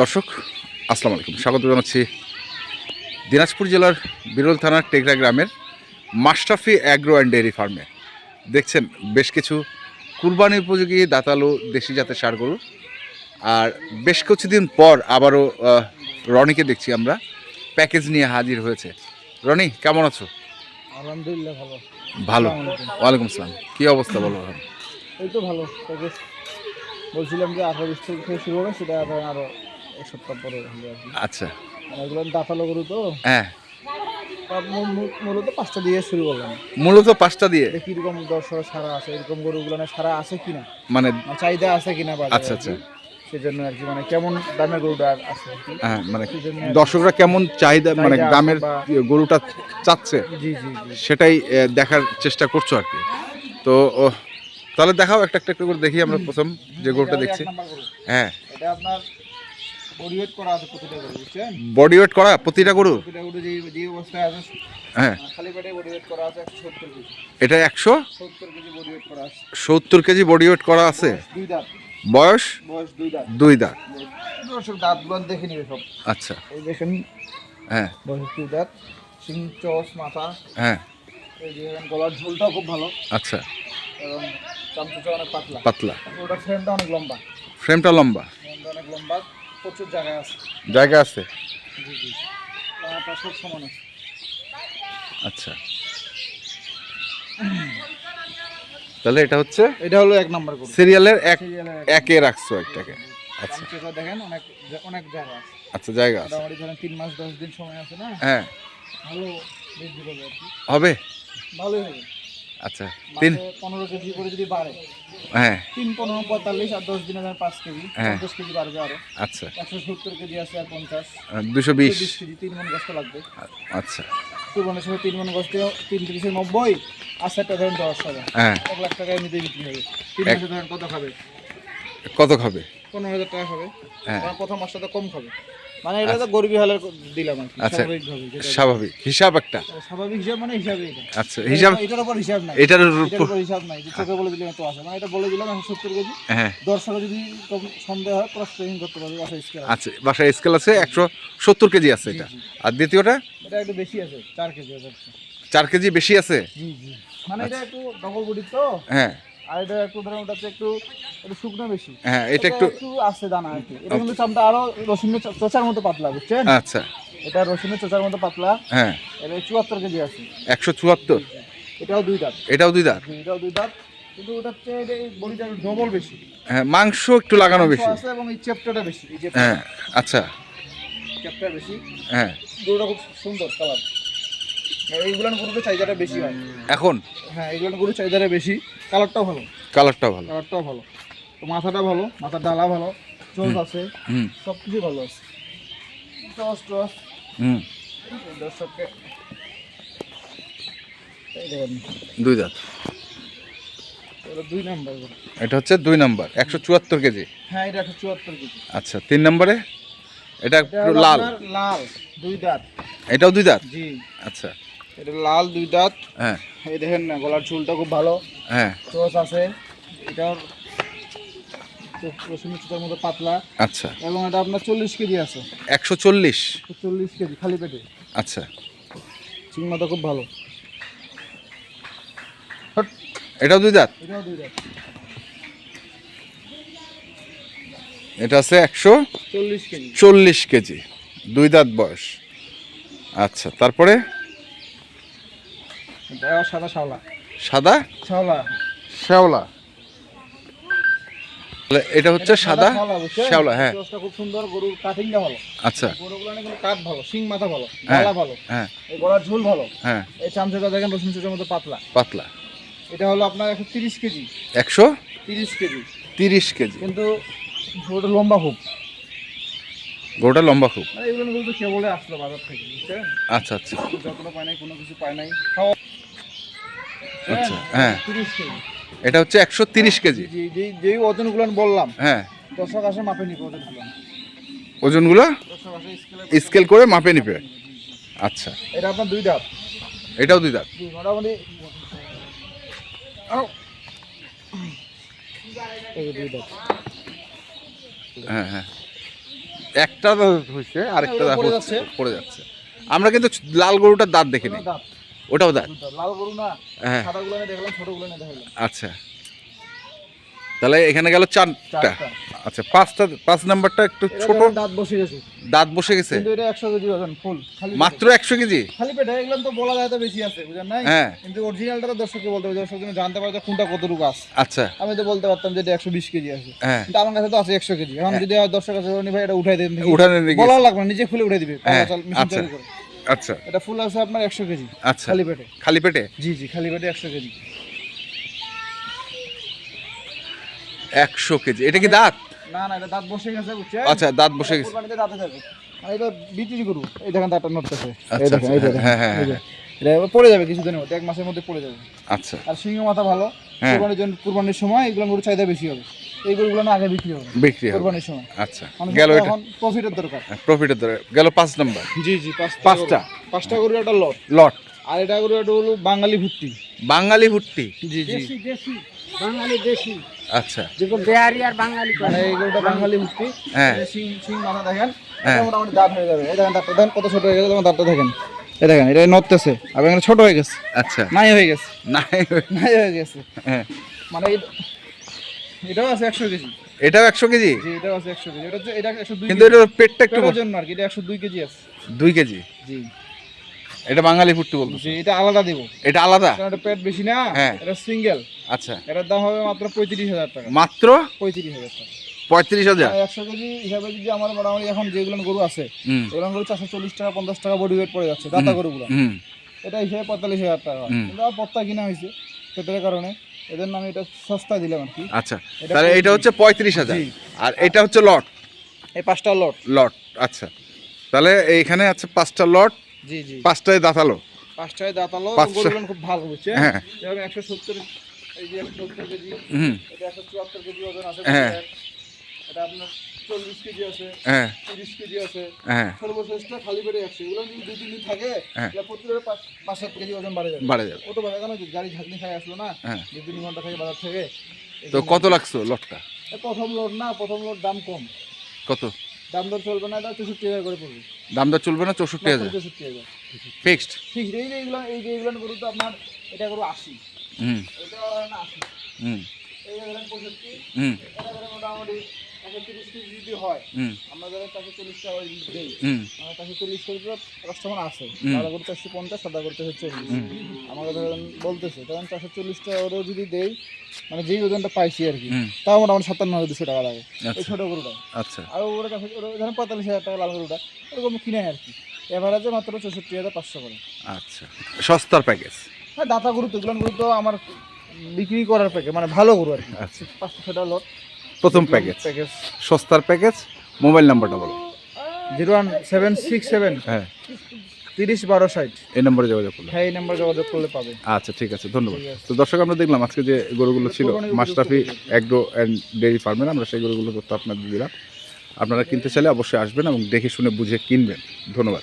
দর্শক আসসালামু আলাইকুম। স্বাগত জানাচ্ছি দিনাজপুর জেলার বিরল থানার টেকরা গ্রামের মাস্টাফি অ্যাগ্রো অ্যান্ড ডেয়ারি ফার্মে। দেখছেন বেশ কিছু কুরবানি উপযোগী দাতালো দেশি জাতের সার গরু। আর বেশ কিছুদিন পর আবারও রনিকে দেখছি আমরা। প্যাকেজ নিয়ে হাজির হয়েছে। রনি কেমন আছো? আলহামদুলিল্লাহ ভালো। ভালো। ওয়ালাইকুম আসসালাম। কী অবস্থা বলো? এই তো ভালো বলছিলাম যে আঠারো থেকে শুরু হবে সেটা আরও আরও এক সপ্তাহ পরে আচ্ছা। এগুলো দাঁতালো গরু তো। হ্যাঁ। তা মূল- মূল- মূলত পাঁচটা দিয়ে শুরু করলাম। মূলত পাঁচটা দিয়ে? কীরকম দর্শক সারা আছে এরকম গরুগুলো না সারা আছে কিনা। মানে মানে চাহিদা আছে কিনা আচ্ছা, আচ্ছা। সেজন্য আর কি মানে কেমন দামের গরুটা আছে হ্যাঁ মানে দর্শকরা কেমন চাহিদা মানে দামের গরুটা চাচ্ছে? জি জি সেটাই দেখার চেষ্টা করছ আর কি। তো তাহলে দেখাও একটা একটা করে দেখি আমরা প্রথম যে গরুটা দেখছি। হ্যাঁ। এটা আপনার বডি ওয়েট করা আছে প্রতিটা গরু বুঝছেন? বডি ওয়েট করা প্রতিটা গরু? প্রতিটা গরু যে যে অবস্থায় আছে হ্যাঁ। খালি পেটে বডি ওয়েট করা আছে একশো সত্তর কেজি। এটা একশো? সত্তর কেজি বডি ওয়েট করা আছে। সত্তর কেজি বডি ওয়েট করা আছে? দুই দাঁত। বয়স? বয়স দুই দাঁত। দুই দাঁত। দর্শক দাঁতগুলো দেখে নিবে সব। আচ্ছা। এই দেখেন হ্যাঁ। বয়স দুই দাঁত। সিং চস মাথা। হ্যাঁ। এই যে গলার ঝোলটাও খুব ভালো। আচ্ছা। এবং চামচুটা অনেক পাতলা। পাতলা। ওটার ফ্রেমটা অনেক লম্বা। ফ্রেমটা লম্বা। ফ্রেমটা অনেক লম্বা। প্রচুর জায়গায় আছে। জায়গা আছে? জি জি। সব সমান আছে। আচ্ছা। তাহলে এটা হচ্ছে? এটা হলো এক নাম্বার গরু। সিরিয়ালের এক একে রাখছো একটাকে। আচ্ছা। চামচুটা দেখেন অনেক অনেক জায়গা আছে। আচ্ছা জায়গা আছে। মোটামুটি ধরেন তিন মাস দশ দিন সময় আছে না? হ্যাঁ। ভালো বৃদ্ধি হবে? ভালোই হবে। আচ্ছা তিন পনেরো কেজি করে যদি বাড়ে হ্যাঁ। তিন পনেরো পঁয়তাল্লিশ আর দশ দিনে ধরেন পাঁচ কেজি হ্যাঁ। পঞ্চাশ কেজি বাড়বে আরও। আচ্ছা। একশো সত্তর কেজি আছে আর পঞ্চাশ। দুশো বিশ। কেজি তিন মন গাছটা লাগবে। আচ্ছা। কুরবানের সময় তিন মন গাছটা তিন তিরিশে নব্বই আর সেটা ধরেন দশ হাজার। হ্যাঁ। এক লাখ টাকা এমনিতেই বিক্রি হবে। তিন মাসে ধরেন কত খাবে? কত খাবে? পনেরো হাজার টাকা খাবে। হ্যাঁ। প্রথম মাসটা তো কম খাবে। মানে এটা তো গরিবী হালের দিলাম আর আচ্ছা। স্বাভাবিক হিসাব একটা। স্বাভাবিক হিসাব মানে হিসাবে এটা। আচ্ছা হিসাব এটার উপর হিসাব নাই। এটার উপর হিসাব নাই চোখে বলে দিলে তো আসে মানে এটা বলে দিলাম একশো সত্তর কেজি। হ্যাঁ। দর্শক যদি সন্দেহ হয় ক্রস ট্রেনিং করতে পারবে বাসা স্কেল আচ্ছা বাসায় স্কেল আছে একশো সত্তর কেজি আছে এটা। আর দ্বিতীয়টা? এটা একটু বেশি আছে চার কেজি আছে। চার কেজি বেশি আছে? জি জি। মানে এটা একটু ডবল বডি তো। হ্যাঁ। আর এটা একটু ধরেন ওটাতে একটু একটু শুকনো বেশি। হ্যাঁ এটা একটু আছে দানা আর কি। এটা কিন্তু চামটা আরও রসুনের চোচার মতো পাতলা বুঝছেন? আচ্ছা। এটা রসুনের চোচার মতো পাতলা। হ্যাঁ। এটা চুয়াত্তর কেজি আছে। একশো চুয়াত্তর? এটাও দুই দাঁত। এটাও দুই দাঁত? এটাও দুই দাঁত। কিন্তু এটা বডিটা ডবল বেশি। হ্যাঁ মাংস একটু লাগানো বেশি। আছে এবং এই চেপটাটা বেশি হ্যাঁ আচ্ছা। চেপটা বেশি। হ্যাঁ। খুব সুন্দর কালার। গরুর চাহিদাটা বেশি হয়। এখন? হ্যাঁ এইগুলান গরুর চাহিদাটা বেশি। কালারটাও ভালো। কালারটাও ভালো। কালারটাও ভালো। তো মাথাটা ভালো মাথার ডালা ভালো চোখ আছে হুম। সব কিছু ভালো আছে। Toss toss. দর্শককে দুই দাঁত। এটা দুই নাম্বার এটা হচ্ছে দুই নাম্বার একশো চুয়াত্তর কেজি। হ্যাঁ এটা একশো চুয়াত্তর কেজি। আচ্ছা তিন নম্বরে? এটা লাল। লাল দুই দাঁত। এটাও দুই দাঁত? জি। আচ্ছা। এটা লাল দুই দাঁত। হ্যাঁ। এই দেখেন না গলার চুলটা খুব ভালো। হ্যাঁ। আছে। এটার মতো পাতলা। আচ্ছা। এবং এটা আপনার চল্লিশ কেজি আছে। একশো চল্লিশ? চল্লিশ কেজি খালি পেটে। আচ্ছা। খুব ভালো। এটাও দুই দাঁত? এটাও দুই দাঁত। এটা আছে একশো চল্লিশ কেজি। দুই দাঁত বয়স। আচ্ছা তারপরে? এটা সাদা শাওলা। সাদা? শ্যাওলা। তাহলে এটা হচ্ছে সাদা? শ্যাওলা হ্যাঁ। খুব সুন্দর গরুর কাটিংটা ভালো। আচ্ছা। গরুগুলো কিন্তু কাঠ ভালো শিং মাথা ভালো হ্যাঁ। গলা ভালো হ্যাঁ। এই গলার ঝুল ভালো। হ্যাঁ। এই চামচাটা দেখেন রসুন চোচের মতো পাতলা। পাতলা। এটা হলো আপনার একশো তিরিশ কেজি। একশো? তিরিশ কেজি। তিরিশ কেজি। কিন্তু ওটা লম্বা খুব। গরুটা লম্বা খুব। মানে এগুলো বলতে কেবলে আসলো বাজার থেকে বুঝছেন? আচ্ছা আচ্ছা। যতটা পায় নাই কোনো কিছু পায় নাই। খাওয়া আচ্ছা, হ্যাঁ। তিরিশ কেজি। এটা হচ্ছে একশো তিরিশ কেজি। যেই ওজনগুলো বললাম হ্যাঁ। দর্শক আসে মাপে নিবে ওজনগুলো। ওজনগুলো স্কেলে করে মাপে নিবে। আচ্ছা। এটা আপনার দুই দাঁত। এটাও দুই দাঁত। মোটামুটি হ্যাঁ হ্যাঁ। একটা দাঁত হয়েছে আরেকটা দাঁত পড়ে যাচ্ছে। পড়ে যাচ্ছে। আমরা কিন্তু লাল গরুটার দাঁত দেখিনি। দাঁত। ওটাও দাঁত লাল গরু না হ্যাঁ। দেখলাম দেখালাম। আচ্ছা। তাহলে এখানে গেল চারটা। আচ্ছা পাঁচটা পাঁচ নাম্বারটা একটু ছোট। দাঁত বসে গেছে। দাঁত বসে গেছে? কিন্তু এটা একশো কেজি ওজন ফুল খালি মাত্র একশো কেজি? খালি পেটে এগুলো তো বলা যায় তো বেশি আছে বুঝলেন নাই? হ্যাঁ। কিন্তু অরিজিনালটা তো দর্শককে বলতে হবে দর্শক যেন জানতে পারে যে কোনটা কতটুকু আছে। আচ্ছা। আমি তো বলতে পারতাম যে এটা একশো বিশ কেজি আছে। হ্যাঁ। কিন্তু আমার কাছে তো আছে একশো কেজি। এখন যদি আমার দর্শক আছে রনি ভাই এটা উঠাই দেন। উঠানে রেখে বলাও লাগবে নিজে খুলে উঠে দিবে। হ্যাঁ, আচ্ছা। আচ্ছা। এটা ফুল আছে আপনার একশো কেজি আচ্ছা। খালি পেটে। খালি পেটে? জি জি খালি পেটে একশো কেজি। একশো কেজি। এটা কি দাঁত? না না এটা দাঁত বসে গেছে বুঝছেন? আচ্ছা দাঁত বসে গেছে। দাঁতে যাবে। আর এটা বিক্রি করু। এই দেখেন দাঁতটা নড়তেছে। এই আচ্ছা, দেখেন এই আচ্ছা, দেখেন হ্যাঁ, হ্যাঁ, এটা এবার পড়ে যাবে কিছুদিনের মধ্যে এক মাসের মধ্যে পড়ে যাবে। আচ্ছা। আর সিংহ মাথা ভালো। হ্যাঁ। কোরবানির জন্য কোরবানির সময় এগুলো গরুর চাহিদা বেশি হবে। এই গরুগুলো না আগে বিক্রি হবে। বিক্রি হবে। কোরবানির সময়। আচ্ছা। গেল এটা? এখন প্রফিটের দরকার। প্রফিটের ধরে গেল পাঁচ নাম্বার। জি জি পাঁচটা পাঁচটা? গরু। পাঁচটা? গরু একটা লট লট আর এটা গরু একটা হলো বাঙালি ভুট্টি। বাঙালি ভুট্টি? জি জি। দেশি বাঙালি দেশি। আচ্ছা। যেগুলো বিহারি আর বাঙালি মানে এই গরুটা বাঙালি ভুট্টি। হ্যাঁ। সিং সিং মাথা দেখেন। হ্যাঁ। মোটামুটি দাঁত হয়ে যাবে। এই দেখেন দাঁতটা। দেখেন কত ছোট হয়ে গেছে তোমার দাঁতটা দেখেন। এই দেখেন এটা নড়তেছে। আর এখানে ছোট হয়ে গেছে। আচ্ছা। নাই হয়ে গেছে। নাই নাই হয়ে গেছে। হ্যাঁ। মানে এটাও আছে একশো কেজি। এটাও একশো কেজি? জি এটাও আছে একশো কেজি। এটা এটা একশো দুই কিন্তু কেজি। এটার পেটটা একটু বড়। জন্য আর কি এটা একশো দুই কেজি আছে। দুই কেজি? জি। এটা বাঙালি ভুট্টি বলতো জি এটা আলাদা দেবো। এটা আলাদা? এটা পেট বেশি না হ্যাঁ। এটা সিঙ্গেল। আচ্ছা। এটার দাম হবে মাত্র পঁয়ত্রিশ হাজার টাকা। মাত্র? পঁয়ত্রিশ হাজার টাকা। পঁয়ত্রিশ হাজার? একশো কেজি হিসাবে যদি আমার মোটামুটি এখন যেগুলো গরু আছে এগুলো গরু চারশো চল্লিশ টাকা পঞ্চাশ টাকা বডি ওয়েট পড়ে যাচ্ছে দাতা গরুগুলো। এটা হিসেবে পঁয়তাল্লিশ হাজার টাকা। কিন্তু আমার পত্তা কিনা হয়েছে পেটের কারণে এদের নামে এটা সস্তা দিলাম আর কি। আচ্ছা তাহলে এটা হচ্ছে পঁয়ত্রিশ হাজার। আর এটা হচ্ছে লট। এই পাঁচটা লট। লট আচ্ছা। তাহলে এইখানে আছে পাঁচটা লট জি জি। পাঁচটায় দাঁতালো। পাঁচটায় দাঁতালো পাঁচটা। গরুগুলো খুব ভালো বুঝছে হ্যাঁ। একশো সত্তর এই যে একশো সত্তর কেজি এটা একশো চুয়াত্তর কেজি ওজন আছে। হ্যাঁ। এটা আপনার চল্লিশ কেজি আছে হ্যাঁ। তিরিশ কেজি আছে হ্যাঁ। খালি পেটে একশো। এগুলো যদি দুই তিন দিন থাকে হ্যাঁ। প্রতিবার পাঁচ সাত কেজি ওজন বাড়ে যাবে। বাড়ে যাবে। ও তো বাড়ে কেন? গাড়ি ঝাঁকনি খাই আসলো না দু তিন ঘণ্টা থেকে বাজার থেকে। তো কত লাগছো লটটা? প্রথম লোড না প্রথম লোড দাম কম। কত? দাম দর চলবে না এটা চৌষট্টি হাজার করে পড়বে। দাম দর চলবে না চৌষট্টি হাজার? চৌষট্টি হাজার। ফিক্সড? ঠিক এই যে এগুলো এই যে গরু তো আপনার এটা গরু আশি। হুম। এটা আশি। হুম। এই পঁয়ষট্টি। এটা মোটামুটি একশো তিরিশ কেজি যদি হয় আমরা ধরেন চারশো চল্লিশ টাকা দিই। হুম। চারশো চল্লিশ কেজি কাস্টমার আছে। সাদা করতে চারশো পঞ্চাশ সাদা করতে হচ্ছে চল্লিশ। আমাকে ধরেন বলতেছে তখন চারশো চল্লিশ টাকা ওরও যদি দেই মানে যেই ওজনটা পাইছি আর কি তাও মোটামুটি সাতান্ন হাজার দুশো টাকা লাগে। এই আচ্ছা। ছোটো গরুটা। আচ্ছা। আর ওরা ধরেন পঁয়তাল্লিশ হাজার টাকা লাল গরুটা এরকম কিনে আর কি। এভারেজে মাত্র চৌষট্টি হাজার পাঁচশো করে। আচ্ছা। সস্তার প্যাকেজ হ্যাঁ দাতা গরু তো এগুলো গরু তো আমার বিক্রি করার প্যাকেজ মানে ভালো গরু আর কি। আচ্ছা। পাঁচশো ছটা লট প্রথম প্যাকেজ প্যাকেজ সস্তার প্যাকেজ মোবাইল নাম্বারটা বলো। Zero one seven six seven. হ্যাঁ। তিরিশ বারো ষাট। এই নম্বরে যোগাযোগ করলে। হ্যাঁ এই নাম্বার যোগাযোগ করলে পাবে। আচ্ছা ঠিক আছে ধন্যবাদ। তো দর্শক আমরা দেখলাম আজকে যে গরুগুলো ছিল গরু অ্যাগ্রো অ্যান্ড ডেয়ারি ফার্মের আমরা সেই গরুগুলো তথ্য আপনাদের দিলাম। আপনারা কিনতে চাইলে অবশ্যই আসবেন এবং দেখে শুনে বুঝে কিনবেন। ধন্যবাদ।